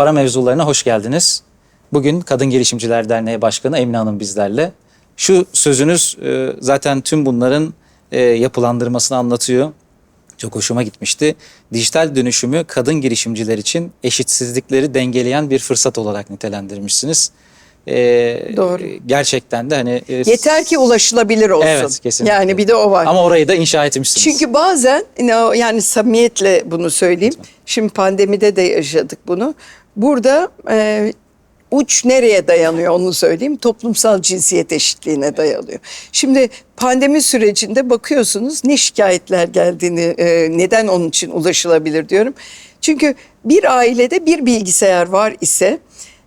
Para mevzularına hoş geldiniz. Bugün Kadın Girişimciler Derneği Başkanı Emine Hanım bizlerle. Şu sözünüz e, zaten tüm bunların e, yapılandırmasını anlatıyor. Çok hoşuma gitmişti. Dijital dönüşümü kadın girişimciler için eşitsizlikleri dengeleyen bir fırsat olarak nitelendirmişsiniz. E, Doğru. Gerçekten de hani... e, Yeter ki ulaşılabilir olsun. Evet kesinlikle. Yani bir de o var. Ama orayı da inşa etmişsiniz. Çünkü bazen yani samimiyetle bunu söyleyeyim. Şimdi pandemide de yaşadık bunu. Burada e, uç nereye dayanıyor onu söyleyeyim. Toplumsal cinsiyet eşitliğine dayanıyor. Şimdi pandemi sürecinde bakıyorsunuz ne şikayetler geldiğini e, neden onun için ulaşılabilir diyorum. Çünkü bir ailede bir bilgisayar var ise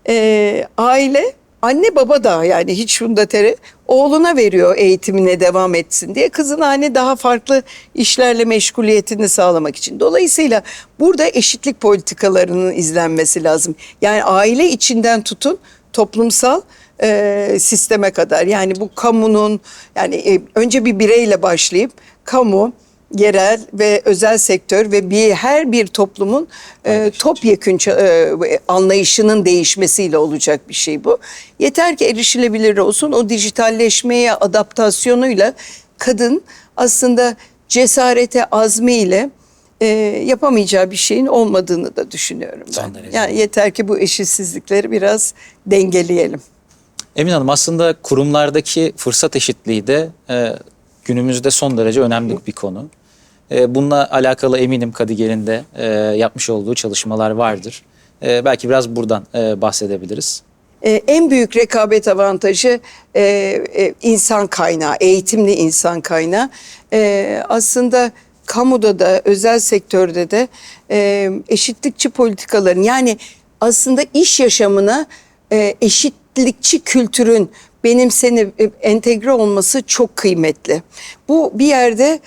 e, aile anne baba da yani hiç şunda tere oğluna veriyor eğitimine devam etsin diye kızın anne daha farklı işlerle meşguliyetini sağlamak için. Dolayısıyla burada eşitlik politikalarının izlenmesi lazım. Yani aile içinden tutun toplumsal e, sisteme kadar yani bu kamunun yani e, önce bir bireyle başlayıp kamu yerel ve özel sektör ve bir her bir toplumun e, topyekün e, anlayışının değişmesiyle olacak bir şey bu. Yeter ki erişilebilir olsun. O dijitalleşmeye adaptasyonuyla kadın aslında cesarete, azmiyle e, yapamayacağı bir şeyin olmadığını da düşünüyorum ben. Yani yeter ki bu eşitsizlikleri biraz dengeleyelim. Emine Hanım aslında kurumlardaki fırsat eşitliği de e, günümüzde son derece önemli bir konu. E, bununla alakalı eminim Kadıgel'in de e, yapmış olduğu çalışmalar vardır. E, belki biraz buradan e, bahsedebiliriz. En büyük rekabet avantajı insan kaynağı, eğitimli insan kaynağı. Aslında kamuda da, özel sektörde de eşitlikçi politikaların yani aslında iş yaşamına eşitlikçi kültürün benimsenip entegre olması çok kıymetli. Bu bir yerde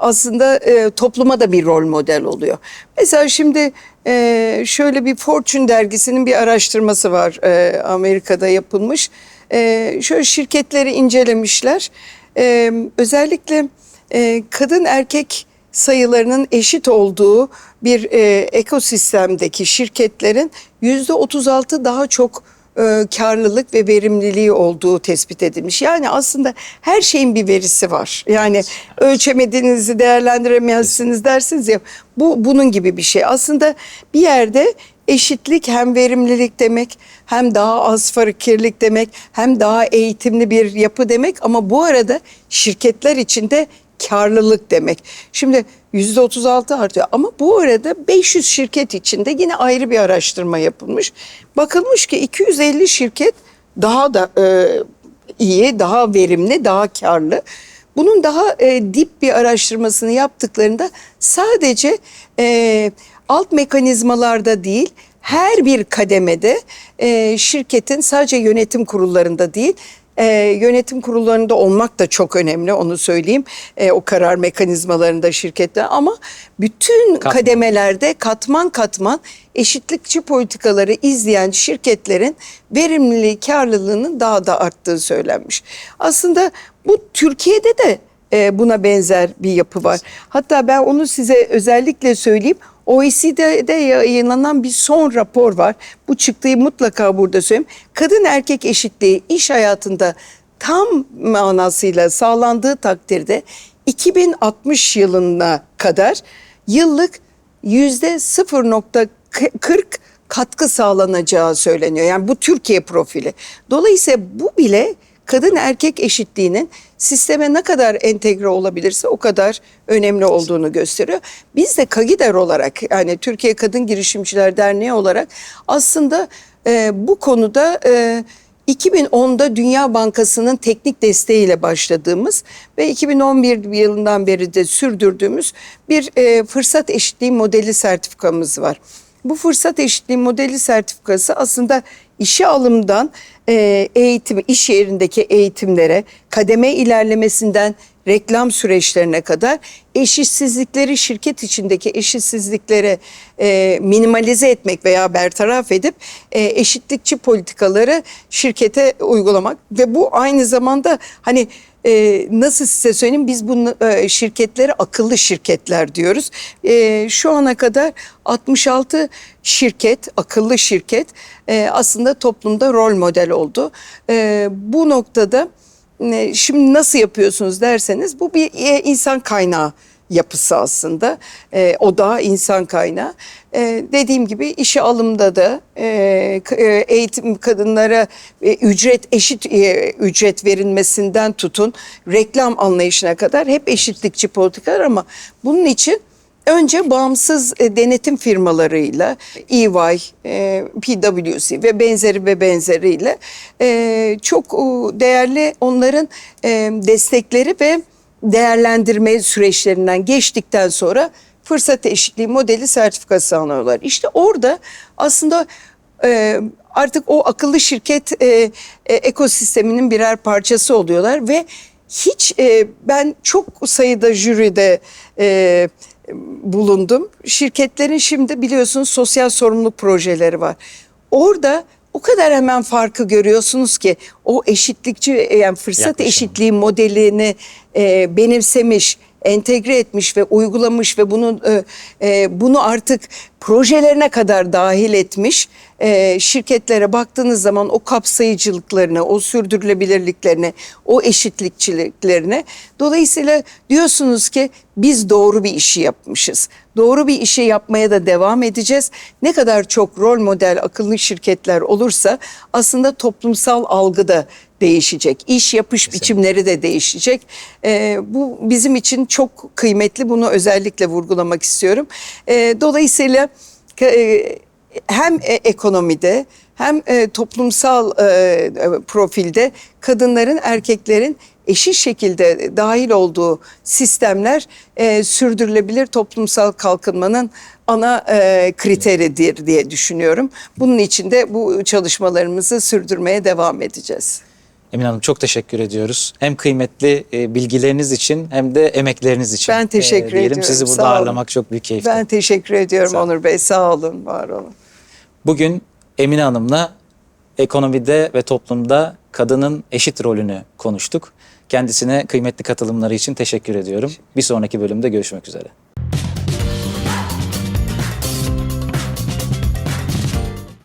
aslında e, topluma da bir rol model oluyor. Mesela şimdi e, şöyle bir Fortune dergisinin bir araştırması var e, Amerika'da yapılmış. E, şöyle şirketleri incelemişler. E, özellikle e, kadın erkek sayılarının eşit olduğu bir e, ekosistemdeki şirketlerin yüzde 36 daha çok e, karlılık ve verimliliği olduğu tespit edilmiş. Yani aslında her şeyin bir verisi var. Yani ölçemediğinizi değerlendiremezsiniz dersiniz ya bu bunun gibi bir şey. Aslında bir yerde eşitlik hem verimlilik demek hem daha az fakirlik demek hem daha eğitimli bir yapı demek ama bu arada şirketler içinde karlılık demek. Şimdi yüzde 36 artıyor ama bu arada 500 şirket içinde yine ayrı bir araştırma yapılmış. Bakılmış ki 250 şirket daha da e, iyi, daha verimli, daha karlı. Bunun daha e, dip bir araştırmasını yaptıklarında sadece e, alt mekanizmalarda değil her bir kademede e, şirketin sadece yönetim kurullarında değil e, yönetim kurullarında olmak da çok önemli onu söyleyeyim. E, o karar mekanizmalarında şirketler ama bütün Katman. kademelerde katman katman eşitlikçi politikaları izleyen şirketlerin verimliliği, karlılığının daha da arttığı söylenmiş. Aslında bu Türkiye'de de e, buna benzer bir yapı var. Hatta ben onu size özellikle söyleyeyim. OECD'de yayınlanan bir son rapor var. Bu çıktığı mutlaka burada söyleyeyim. Kadın erkek eşitliği iş hayatında tam manasıyla sağlandığı takdirde 2060 yılına kadar yıllık yüzde 0.40 katkı sağlanacağı söyleniyor. Yani bu Türkiye profili. Dolayısıyla bu bile kadın erkek eşitliğinin sisteme ne kadar entegre olabilirse o kadar önemli olduğunu gösteriyor. Biz de KAGİDER olarak yani Türkiye Kadın Girişimciler Derneği olarak aslında e, bu konuda e, 2010'da Dünya Bankası'nın teknik desteğiyle başladığımız ve 2011 yılından beri de sürdürdüğümüz bir e, fırsat eşitliği modeli sertifikamız var. Bu fırsat eşitliği modeli sertifikası aslında işe alımdan e, eğitim, iş yerindeki eğitimlere, kademe ilerlemesinden reklam süreçlerine kadar eşitsizlikleri şirket içindeki eşitsizliklere e, minimalize etmek veya bertaraf edip e, eşitlikçi politikaları şirkete uygulamak. Ve bu aynı zamanda hani e, nasıl size söyleyeyim biz bunu e, şirketlere akıllı şirketler diyoruz. E, şu ana kadar 66 şirket, akıllı şirket e, aslında toplumda rol model oldu. E, bu noktada e, şimdi nasıl yapıyorsunuz derseniz bu bir e, insan kaynağı yapısı aslında. E, o da insan kaynağı. E, dediğim gibi işe alımda da e, e, eğitim kadınlara e, ücret eşit e, ücret verilmesinden tutun reklam anlayışına kadar hep eşitlikçi politikalar ama bunun için Önce bağımsız e, denetim firmalarıyla EY, e, PwC ve benzeri ve benzeriyle çok değerli onların destekleri ve değerlendirme süreçlerinden geçtikten sonra fırsat eşitliği modeli sertifikası alıyorlar. İşte orada aslında e, artık o akıllı şirket e, e, ekosisteminin birer parçası oluyorlar ve hiç e, ben çok sayıda jüride e, bulundum. Şirketlerin şimdi biliyorsunuz sosyal sorumluluk projeleri var. Orada o kadar hemen farkı görüyorsunuz ki o eşitlikçi e, yani fırsat Yaklaşım. eşitliği modelini e, benimsemiş, entegre etmiş ve uygulamış ve bunu e, e, bunu artık projelerine kadar dahil etmiş e, şirketlere baktığınız zaman o kapsayıcılıklarını, o sürdürülebilirliklerini, o eşitlikçiliklerini dolayısıyla diyorsunuz ki biz doğru bir işi yapmışız. Doğru bir işi yapmaya da devam edeceğiz. Ne kadar çok rol model akıllı şirketler olursa aslında toplumsal algı da değişecek. İş yapış biçimleri de değişecek. Ee, bu bizim için çok kıymetli. Bunu özellikle vurgulamak istiyorum. Ee, dolayısıyla e, hem e, ekonomide hem e, toplumsal e, e, profilde kadınların erkeklerin eşit şekilde dahil olduğu sistemler e, sürdürülebilir toplumsal kalkınmanın ana e, kriteridir diye düşünüyorum. Bunun için de bu çalışmalarımızı sürdürmeye devam edeceğiz. Emine Hanım çok teşekkür ediyoruz. Hem kıymetli e, bilgileriniz için hem de emekleriniz için. Ben teşekkür E, diyelim. ediyorum, Sizi burada sağ olun. ağırlamak çok büyük keyifti. Ben teşekkür ediyorum Sağ olun. Onur Bey. Sağ olun, var olun. Bugün Emine Hanım'la ekonomide ve toplumda kadının eşit rolünü konuştuk. Kendisine kıymetli katılımları için teşekkür ediyorum. Bir sonraki bölümde görüşmek üzere.